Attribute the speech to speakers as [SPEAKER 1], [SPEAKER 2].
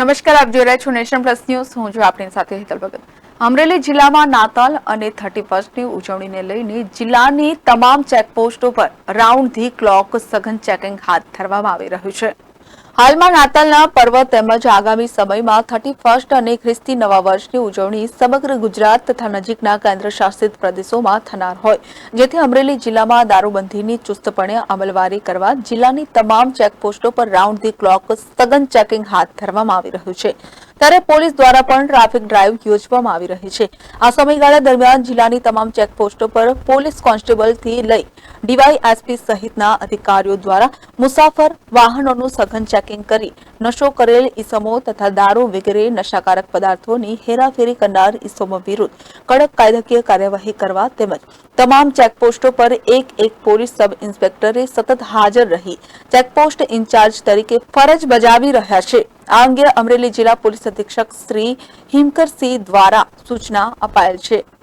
[SPEAKER 1] નમસ્કાર, આપ જોઈ રહ્યા છો નેશન પ્લસ ન્યૂઝ. હું છું આપની સાથે હેતલ ભગત. અમરેલી જિલ્લામાં નાતાલ અને થર્ટી ફર્સ્ટની ઉજવણીને લઈને જિલ્લાની તમામ ચેકપોસ્ટો પર રાઉન્ડ ધી ક્લોક સઘન ચેકિંગ હાથ ધરવામાં આવી રહ્યું છે. હાલમાં નાતાલના પર્વ તેમજ આગામી સમયમાં થર્ટી ફર્સ્ટ અને ખ્રિસ્તી નવા વર્ષની ઉજવણી સમગ્ર ગુજરાત તથા નજીકના કેન્દ્ર શાસિત પ્રદેશોમાં થનાર હોય. જેથી અમરેલી જિલ્લામાં દારૂબંધીની ચુસ્તપણે અમલવારી કરવા જિલ્લાની તમામ ચેકપોસ્ટો પર રાઉન્ડ ધી ક્લોક સઘન ચેકિંગ હાથ ધરવામાં આવી રહ્યું છે. ત્યારે પોલીસ દ્વારા પણ ટ્રાફિક ડ્રાઈવ યોજવામાં આવી રહી છે. આ સમયગાળા દરમિયાન જિલ્લાની તમામ ચેકપોસ્ટો પર પોલીસ કોન્સ્ટેબલથી લઈ ડીવાયએસપી સહિતના અધિકારીઓ દ્વારા મુસાફર વાહનોનું સઘન ચેકિંગ કરી, નશો કરેલ ઇસમો તથા દારૂ વગેરે નશાકારક પદાર્થોની હેરાફેરી કરનાર ઇસમો વિરુદ્ધ કડક કાયદાકીય કાર્યવાહી કરવા તેમજ તમામ ચેકપોસ્ટો પર એક એક પોલીસ સબ ઇન્સ્પેક્ટરે સતત હાજર રહી, ચેકપોસ્ટ ઇન્ચાર્જ તરીકે ફરજ બજાવી રહ્યા છે. આ અંગે અમરેલી જિલ્લા પોલીસ અધિક્ષક શ્રી હિમકરસિંહ દ્વારા સૂચના અપાયેલ છે.